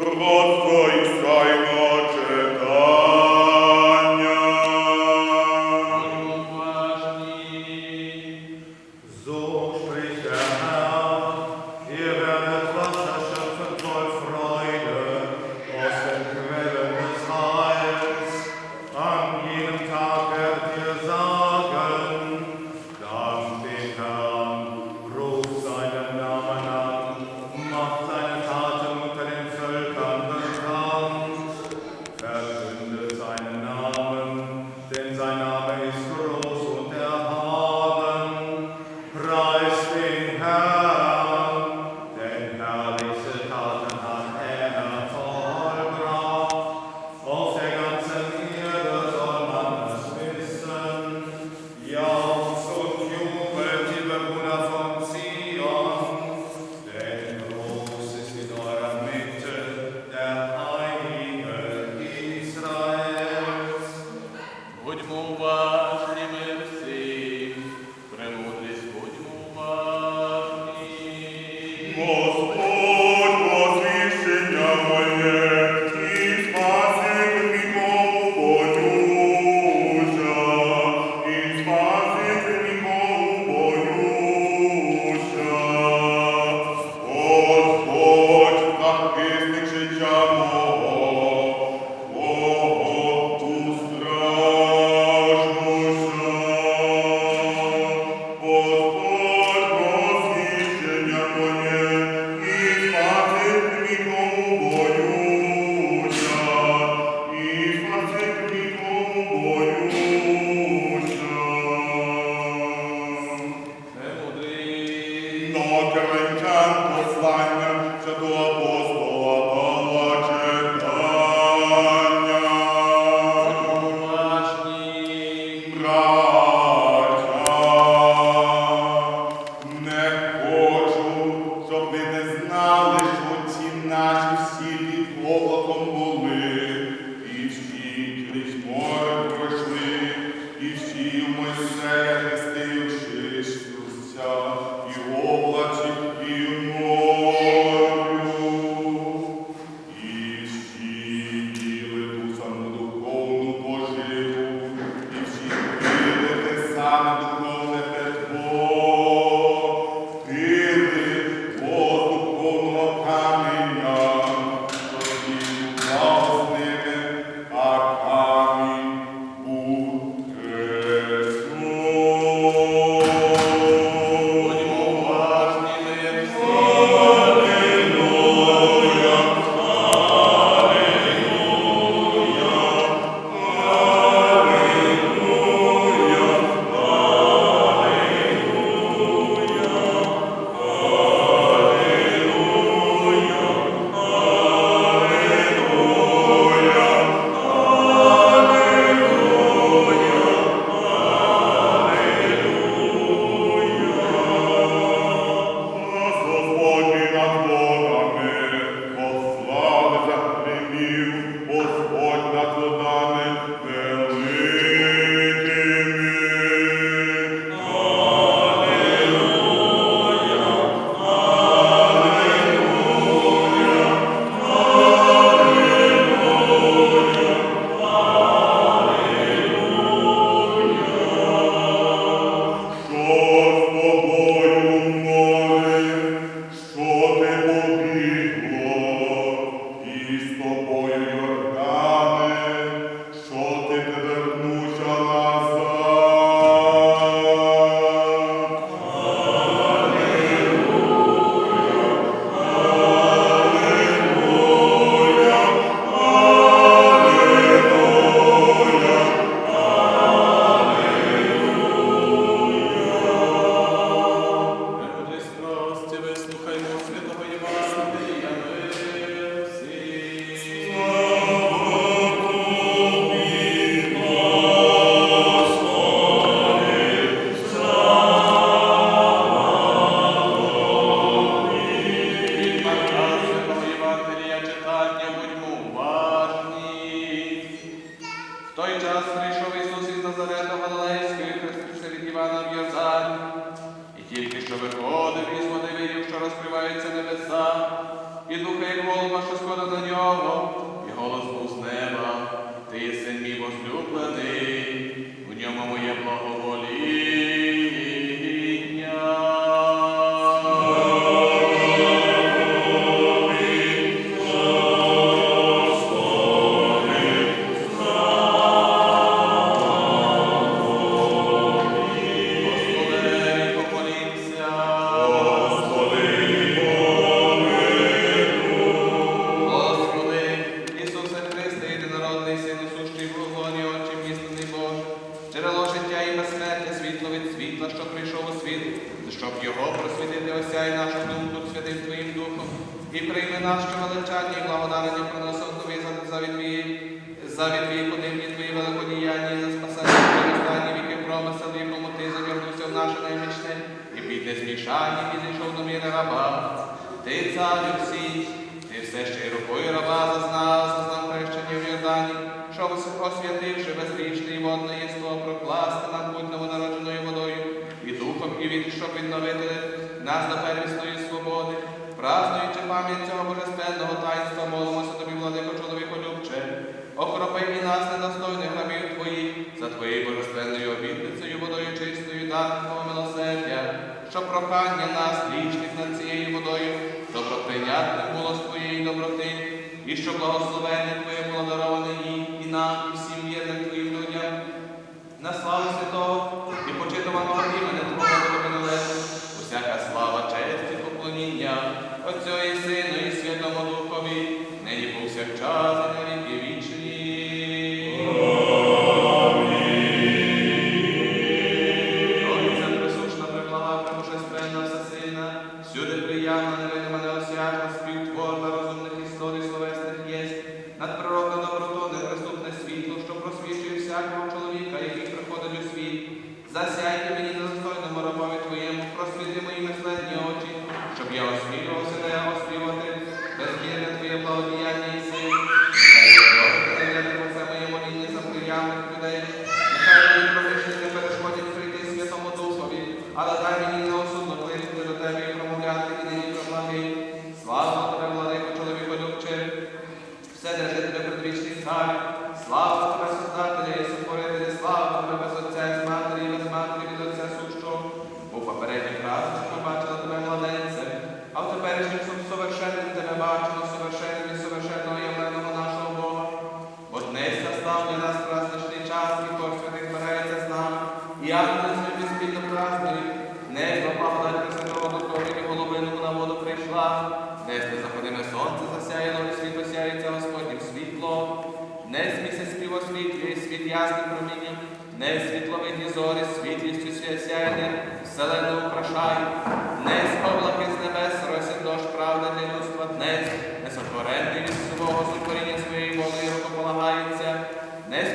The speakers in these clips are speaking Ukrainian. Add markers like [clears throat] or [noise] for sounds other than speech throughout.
просто Його просвітити ося і нашу думку святим Твоїм Духом, і прийми наше величання і благодарення приносив тобі за відвій, за відвій подивні Твої великодіяння і за спасання Твої останні віки промисел, якому помоти завернувся в наше наймічне, і під змішання, підійшов до міра. раба. Ти царю всі, ти все ще й рукою раба зазнав, зазнав хрещення в Йордані, що освятивши безрічний водний. Встановителя, нас до первісної свободи, празнуючи пам'ять цього божественного таїнства, молимося тобі, владико, чоловіко любче, окропи і нас недостойних рабів Твоїх, за Твоєю божественною обітницею, водою чистою, даром Твого милосердя, що прохання нас, річних над цією водою, доброприйнятне було з Твоєї доброти, і що благословення Твоє було дароване їй і нам, і всім вірним Твоїм людям, на славу святого і почитуваного імені. Dios mío, se the house, we wanted, let's hear that we applaud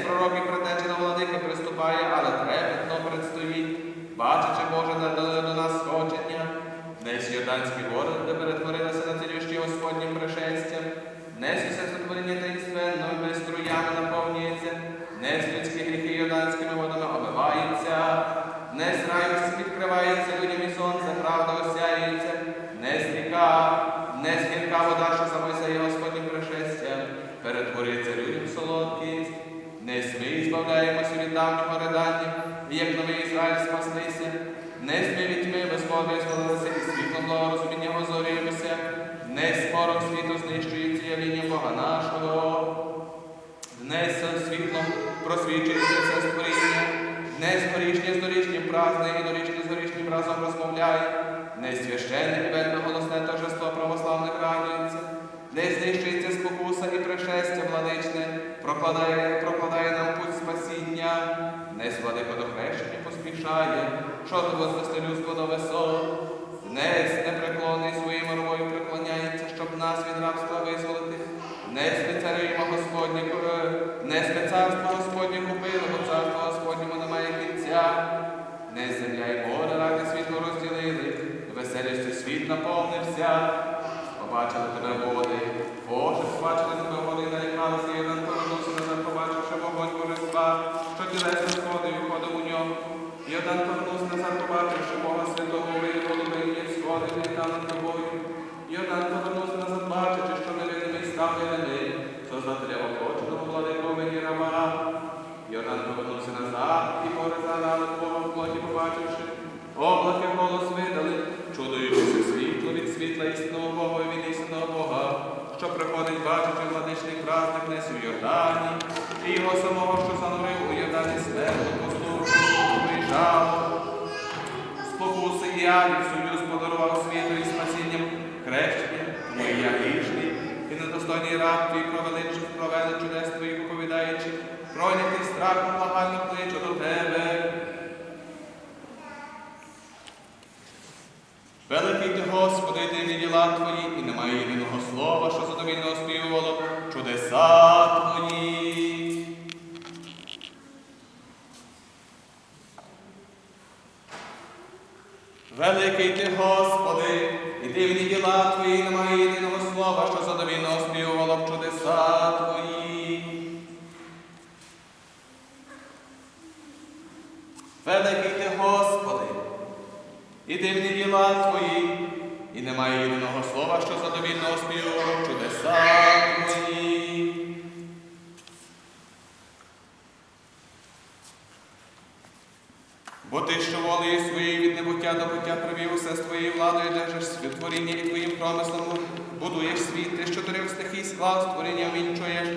пророк і крадече на владика приступає, але трепетно предстоїть, бачачи Боже, надали до нас сходження, десь Йорданські гори, де перетворить. Ізраїль спаслися, не смі вітьми безмоги спалилися, і світло розуміння озорилися, не спором світу знищується явління Бога нашого, днес світлом просвічується все створіння, не згорішнє з дорічнім празне, і дорічне з горішнім разом розмовляє, не священник і вельми голосне торжество православних радується, не знищується спокуса і пришестя владичне, прокладає. втішає, що вознесли людство до весов. відповідаючи, пройнятий страхом благально кличу до тебе. Великий ти, Господи, дивні діла Твої, і немає єдиного слова, що задовільно оспівувало чудеса Твої. Великий ти, Господи, і дивні діла Твої, і немає єдиного слова, що задовільно оспівувало чудеса Твої. Великий ти, Господи, і дивні діла Твої, і немає єдиного слова, що задовільно оспівувало б чудеса Твої. Бо ти, що волею своєю від небуття до буття привів усе з твоєю владою, держиш світ творіння і твоїм промислом будуєш світ, ти з чотирьох стихій склав створіння вінчуєш,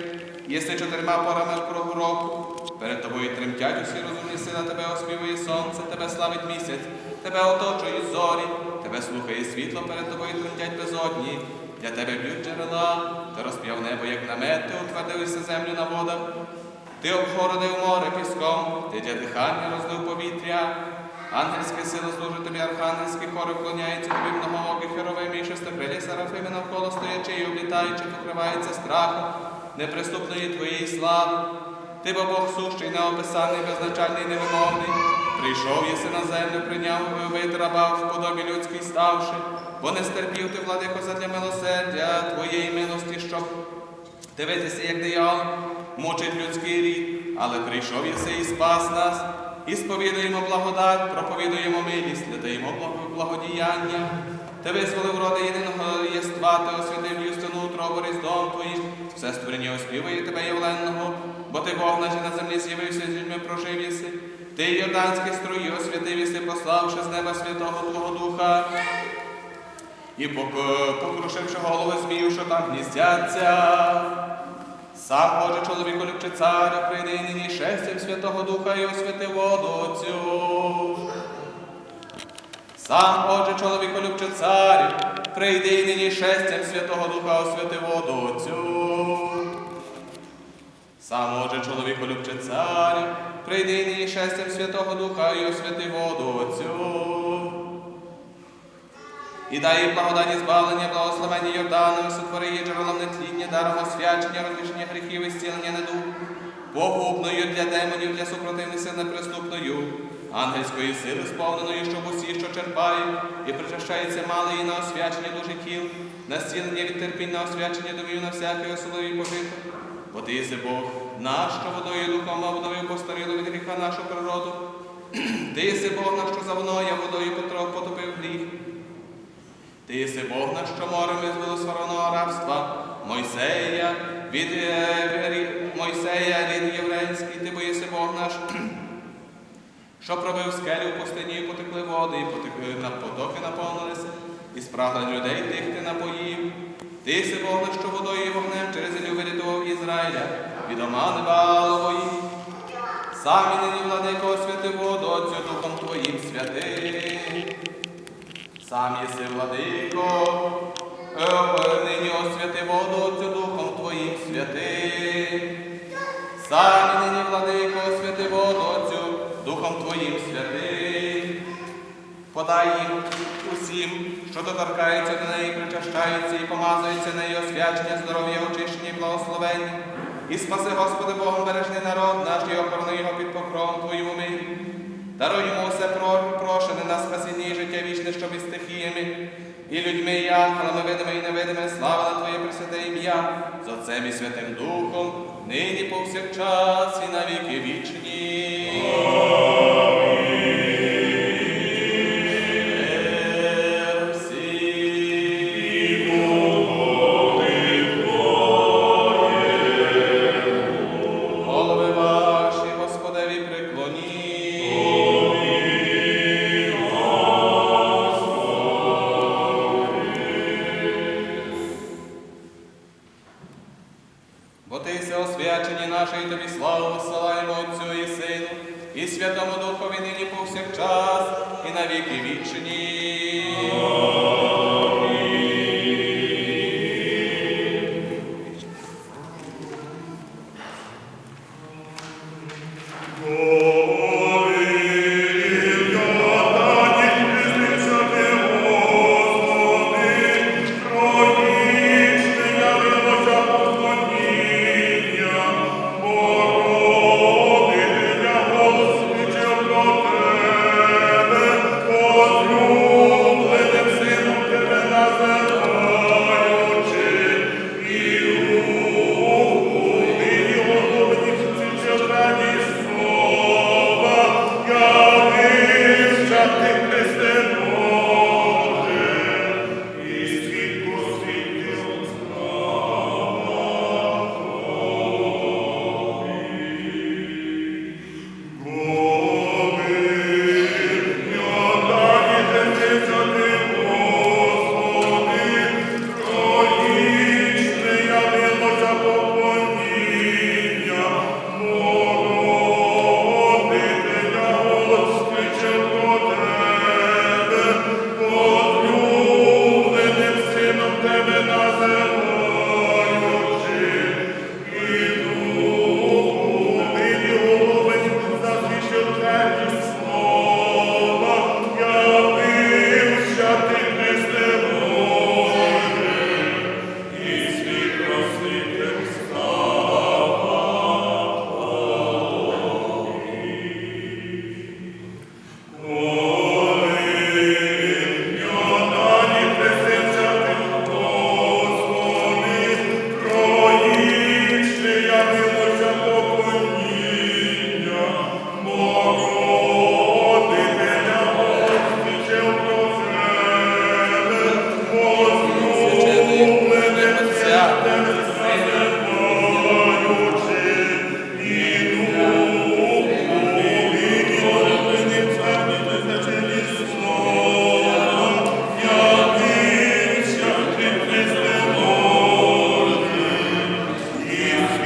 єси чотирма порами кругу року. Перед тобою тремтять усі розумні сина, тебе оспівує сонце, тебе славить місяць, тебе оточують зорі, тебе слухає світло, перед тобою тремтять безодні. Для тебе б'ють джерела, ти розп'яв небо, як намет, ти утвердився землю на водах. Ти обгородив море піском, ти для дихання розлив повітря. Ангельське сила служить тобі, архангельські хори вклоняються тобі многоокі херовими і шестокрилі серафими навколо стоячи і облітаючи, покривається страхом неприступної твоєї слави. Ти бо Бог сущий, неописаний, безначальний, невимовний. Прийшов єси на землю, прийняв вид раба в подобі людській ставши, бо не стерпів ти, владико, задля милосердя твоєї милості, щоб Дивитися, як диявол мучить людський рід, але прийшов єси і спас нас, і сповідуємо благодать, проповідуємо милість, не даємо благодіяння. Ти визволив роди єдиного єства, ти освятив юстину утробу різдом твоїм, все створіння оспівує тебе явленного, бо ти Бог наш на землі з'явився, з людьми прожив єси. Ти Йорданські струї освятив пославши з неба святого Твого Духа. І покрушивши голови змію, що там гніздяться. Сам Боже чоловіку любче царя, прийди нині шестям Святого Духа і освяти воду Отцю. Сам Боже чоловіку любче царю, прийди нині шестям Святого Духа освяти воду Отцю. Сам Боже чоловіку любче царю, прийди нині шестям Святого Духа і освяти воду Отцю. І дай їй благодані збавлення, благословення Йорданом, сотвори її джерелом нетління, даром освячення, розрішення гріхів і зцілення недуг, погубною для демонів, для супротивних сил неприступною, ангельської сили сповненої, щоб усі, що черпають, і причащаються мали і на освячення душі тіл, на зцілення від терпінь, на освячення домів, на всякий особливий пожиток. Бо ти єси Бог, наш, що водою і духом обновив постарілу від гріха нашу природу. [clears throat] Ти єси Бог наш, що за мною водою потроху потопив гріх. Ти єси Бог наш, що морем визволив з рабства, Мойсея, від е, Мойсея, рід єврейський, ти бо єси Бог наш, [clears throat] що пробив скелю в пустині, і потекли води, і потекли на потоки наповнилися, і спрагла людей тих ти напоїв. Ти єси Бог що водою і вогнем через вирятував Ізраїля, від омани Ваалової. Самі нині владико освяти воду, Духом Твоїм святим. Сам єси владико, е, нині освяти воду Духом Твоїм святим. Сам нині владико, освяти воду Духом Твоїм святим. Подай їм усім, що доторкаються до неї, причащаються і помазуються нею освячення, здоров'я, очищення і благословення. І спаси, Господи Богом, бережний народ наш і охорони його під покровом Твоїм умилі. Даруй йому все прошене на спасіння і життя вічне, щоб із стихіями, і людьми, і ангелами, видими і невидими, слава на Твоє пресвяте ім'я, з Отцем і Святим Духом, нині повсякчас і на віки вічні.